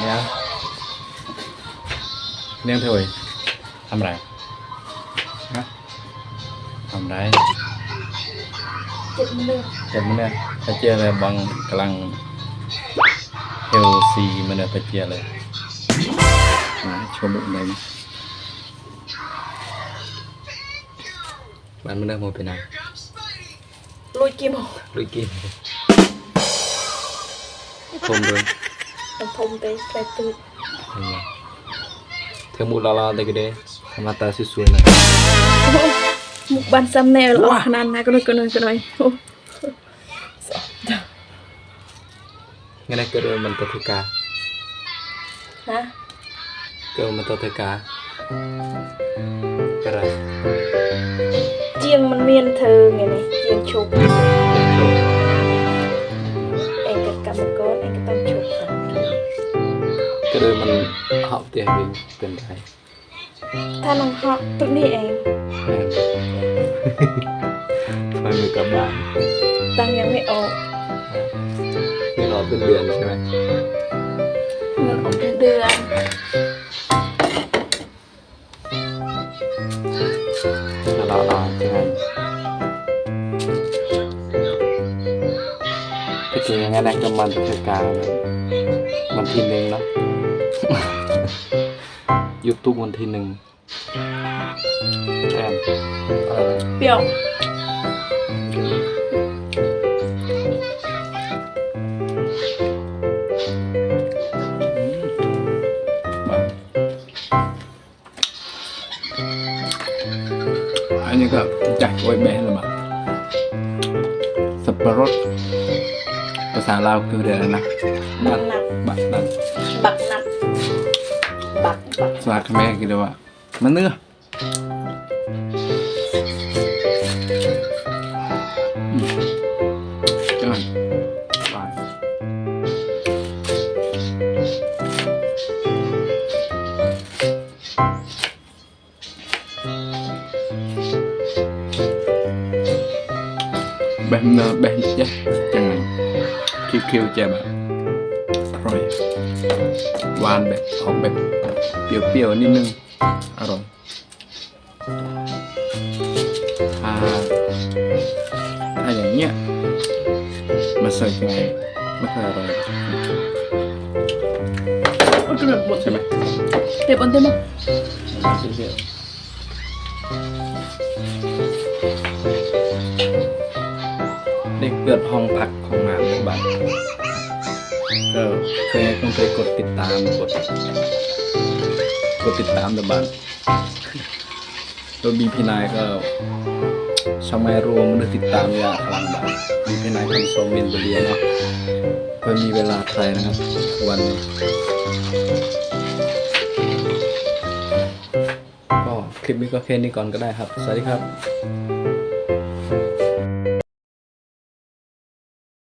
เนี่ยเรื่องเธอเว้ยทำไรฮะทำไรเจ็บมือเจ็บมันเนี่ยไปเจียเลยบังกำลังเฮลซีมันเนี่ยไปเจียเลยมาชมบุกเลยบ้านมันได้โมเป็นไงลุยกี่โมงลุยกินผมด้วย มันทมไปไปตูด Iya. Kamu lala tadi deh, sama tasi suena. หมุกบันซัมเนลออกขนาดนั้นก็เลยก็เลยก็เลยโอ้ Ngene ke ro man teka, ฮะ ke man teka. Keras. เจียงมันเมียนเธอไงนี่เจียงชุบเองกับกรรมกรเองก็ต้อง ชุบค่ะ Ke ro man hak tiah bin ben dai. ถ้าน้องฮอกตรงนี้เอง Phải người cả bạn. ตังค์ยังไม่ออก Nghe nó bên biển ใช่ไหมเงินออกเป็นเดือนแล้วเราเราใช่ไหมก็จริงๆงั้ นนะก็มันจะกลางวันที่หนึ่งเนาะยูทูบวันที่หนึ่งแอนอะไรนะเปรี้ยวอันนี้ก็จักไว้แม่ละมั้งสับปะรด ภาษาลาวคือเดือนนะบักหนักบักนั่นบักหนักบักบักภาษาเขมรคือเรียกว่ามันเนื้ออืมจังหวะหวานแบบเนื้อแบบเจ๊จังไง คิวๆจะแบบอร่อยหวานแบบออกแบบเปรี้ยวๆนิดนึงอร่อยถ้าถ้าอย่างเงี้ยมาใส่ไงไม่ค่อยอร่อยอุดหนุนหมดใช่ไหมเดี๋ยวบนเต็มมั้งเปรี้ย วๆนี่เกิดห้องพักของงานบ้านก็เคยต้องเคยกดติดตามกดกดติดตามแต่บ้านแล้วมีพี่นายก็ช่องไมรวมหรือติดตามยาพลังบ้านมีพี่นายคำสมเมียนบเลียเนาะเพื่อมีเวลาใครนะครับ วันนี้ก็คลิปนี้ก็แค่นี้ก่อนก็ได้ครับ สวัสดีครับ